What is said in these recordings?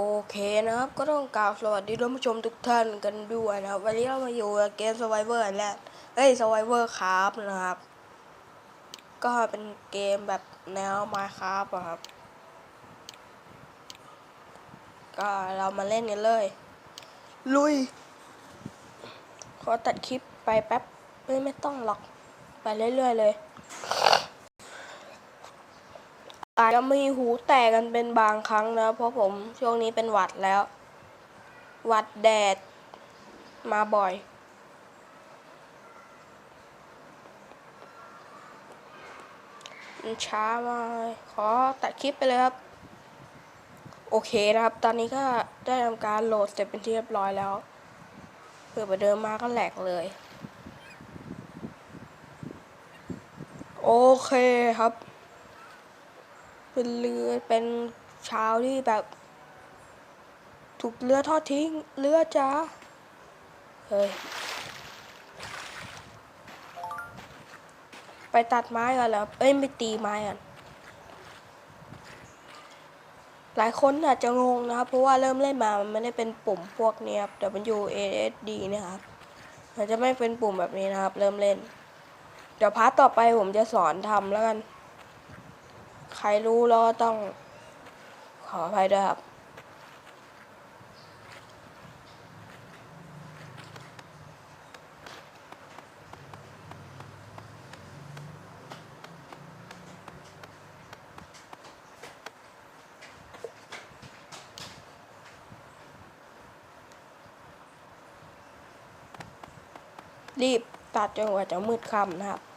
โอเคนะครับ ก็ต้องกล่าวสวัสดีท่านผู้ชมทุกท่านกันด้วยนะครับ วันนี้เรามาอยู่เกม Survivor แล้วเอ้ย Survivor ครับนะครับ ก็เป็นเกมแบบแนว Minecraft ครับ ก็เรามาเล่นกันเลย ลุย ขอตัดคลิปไปแป๊บ ไม่ไม่ต้องหรอก ไปเรื่อยๆเลย อาจจะมีหูแตกกันเป็นบางครั้งนะ เพราะผมช่วงนี้เป็นหวัดแล้ว หวัดแดดมาบ่อย ช้ามาขอตัดคลิปไปเลยครับ โอเคนะครับ ตอนนี้ก็ได้ทำการโหลดเสร็จเป็นที่เรียบร้อยแล้วเผื่อไปเดินมาก็แหลกเลยโอเคครับ เป็นเรือเป็นชาวที่แบบ ถูกเรือทอดทิ้งเรือจ้าเฮ้ยไปตัดไม้ก่อนแล้วเอ้ยไปตีไม้ก่อนหลายคนอาจจะงงนะครับ เพราะว่าเริ่มเล่นมามันไม่ได้เป็นปุ่มพวกนี้ครับ W A S D นะครับมันจะไม่เป็นปุ่มแบบนี้นะครับ เริ่มเล่น เดี๋ยวพาร์ทต่อไปผมจะสอนทำแล้วกัน ใครรู้แล้วก็ต้องขออภัยด้วยครับรีบตัดจนกว่าจะมืดค่ำนะครับ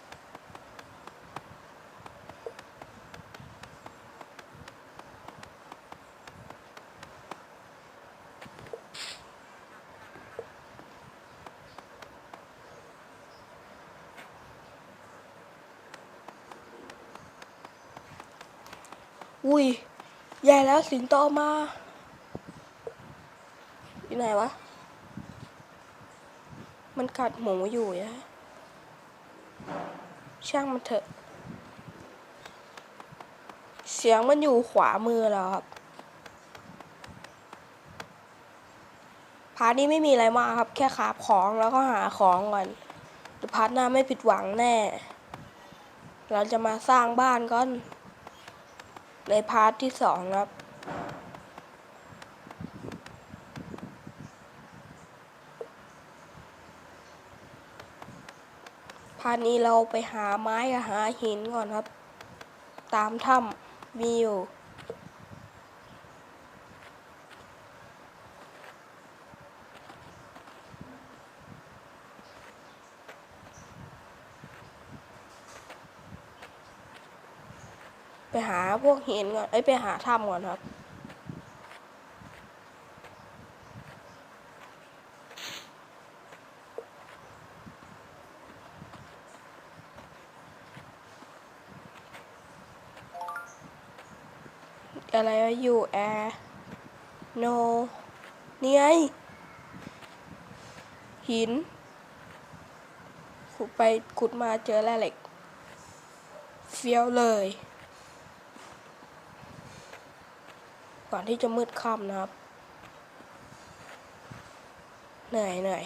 อุ้ยใหญ่แล้วสิงโตมา อยู่ไหนวะ มันกัดหมูอยู่นะช่างมันเถอะ เสียงมันอยู่ขวามือแล้วครับพาร์ทนี้ไม่มีอะไรมากครับ แค่ขาบของแล้วก็หาของก่อนพาร์ทหน้าไม่ผิดหวังแน่ เราจะมาสร้างบ้านก่อน ในพาร์ทที่สองครับ พาร์ทนี้เราไปหาไม้กับหาหินก่อนครับ ตามถ้ำมีอยู่ ไปหาพวกหินก่อน เอ้ย ไปหาถ้ำก่อนครับ อะไรวะอยู่แอร์โนนี่ไง หินขุดไปขุดมาเจอแร่เหล็ก เฟี้ยวเลย ก่อนที่จะมืดค่ำนะครับ เหนื่อยเหนื่อย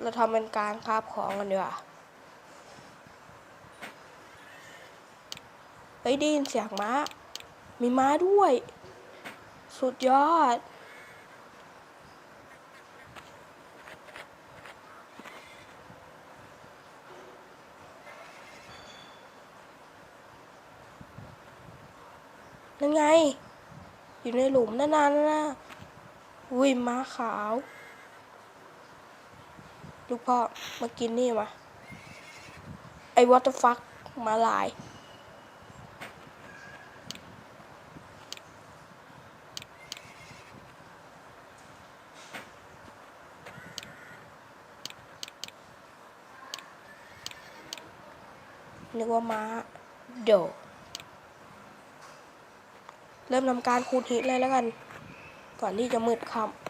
เราทำเป็นการคาบของกันดีกว่าเฮ้ยได้ยินเสียงม้า มีม้าด้วย สุดยอด นั่นไง อยู่ในหลุมนั่นน่ะนั่นนะอุ้ยม้าขาว ลูกพ่อมากินนี่มา ไอ้วอเตอร์ฟักมาลาย นึกว่าม้าโดด เริ่มทำการคูดหินเลยแล้วกัน ก่อนที่จะมืดค่ำ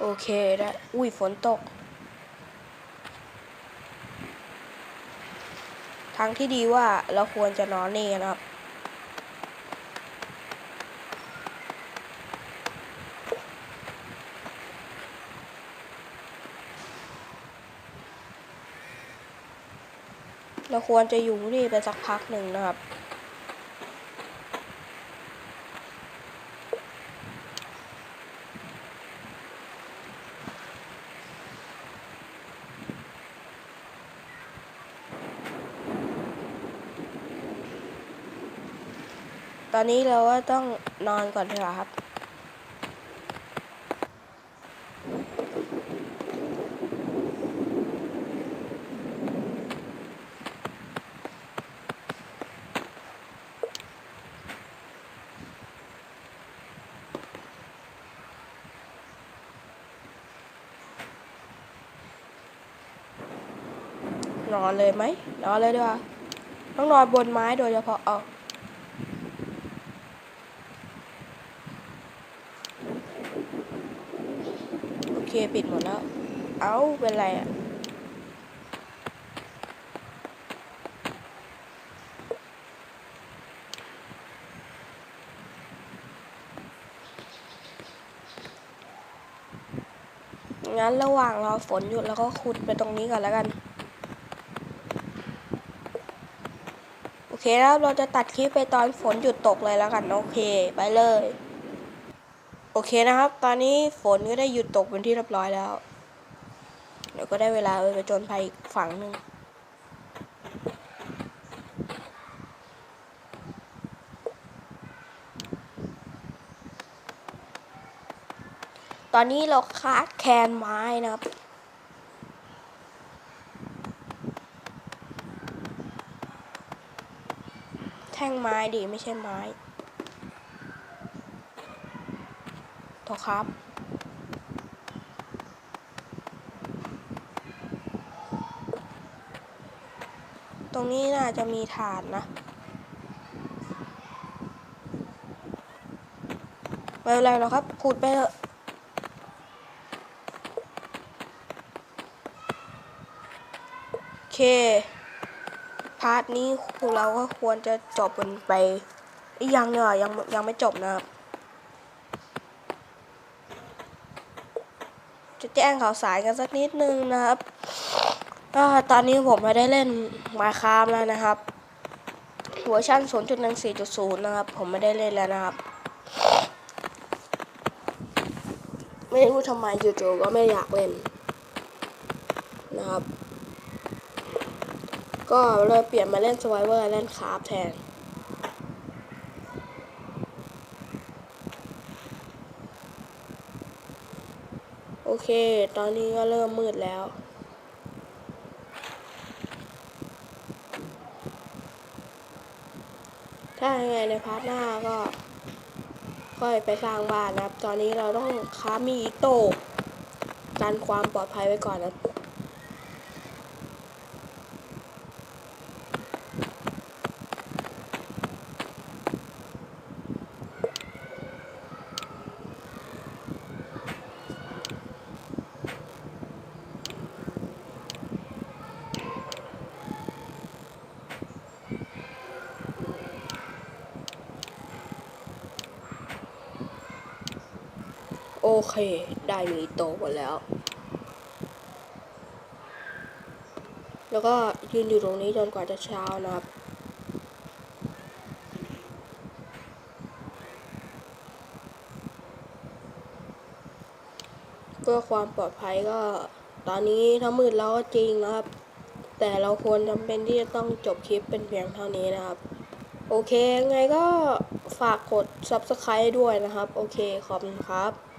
โอเคได้อุ้ยฝนตก ทางที่ดีว่าเราควรจะนอนนี่นนะครับ เราควรจะอยู่นี่ไปสักพักหนึ่งนะครับ ตอนนี้เราก็ต้องนอนก่อนดีกว่าครับ นอนเลยไหม นอนเลยดีกว่าต้องนอนบนไม้โดยเฉพาะเอาโอเค ปิดหมดแล้ว เอ้า เป็นไรอะงั้นระหว่างรอฝนหยุดแล้วก็ขุดไปตรงนี้ก่อนแล้วกัน โอเคแล้วเราจะตัดคลิปไปตอนฝนหยุดตกเลยแล้วกัน โอเค ไปเลย โอเคนะครับ ตอนนี้ฝนก็ได้หยุดตกเป็นที่เรียบร้อยแล้ว เดี๋ยวก็ได้เวลาไปจนภัยอีกฝั่งหนึ่งตอนนี้เราคาดแคนไม้นะครับ แท่งไม้ดิไม่ใช่ไม้ โทษครับ ตรงนี้น่าจะมีฐานนะไม่เป็นไรหรอกครับขุดไปเถอะโอเคพาร์ทนี้เราก็ควรจะจบกันไป อีกอยังเนี่ยยังยังไม่จบนะครับ จะแจ้งข่าวสารกันสักนิดนึงนะครับก็ตอนนี้ผมไม่ได้เล่นมาคามแล้วนะครับเวอร์ชัน0.14.0 นะครับ ผมไม่ได้เล่นแล้วนะครับ ไม่รู้ทำไมจู่ๆก็ไม่อยากเล่นนะครับ ก็เลยเปลี่ยนมาเล่น Survivor เล่นคราฟแทน เค ตอนนี้ก็เริ่มมืดแล้ว ถ้ายังไงในพาร์ทหน้าก็ ค่อยไปสร้างบ้านนะครับ ตอนนี้เราต้องค้ามีอิโต้กันความปลอดภัยไว้ก่อนนะ เค ได้มีโตหมดแล้ว แล้วก็ยืนอยู่ตรงนี้จนกว่าจะเช้านะครับเพื่อความปลอดภัยก็ ตอนนี้ถ้ามืดแล้วก็จริงนะครับ แต่เราควรจำเป็นที่จะต้องจบคลิปเป็นเพียงเท่านี้นะครับ โอเคไงก็ฝากกด subscribe ด้วยนะครับ โอเค ขอบคุณครับ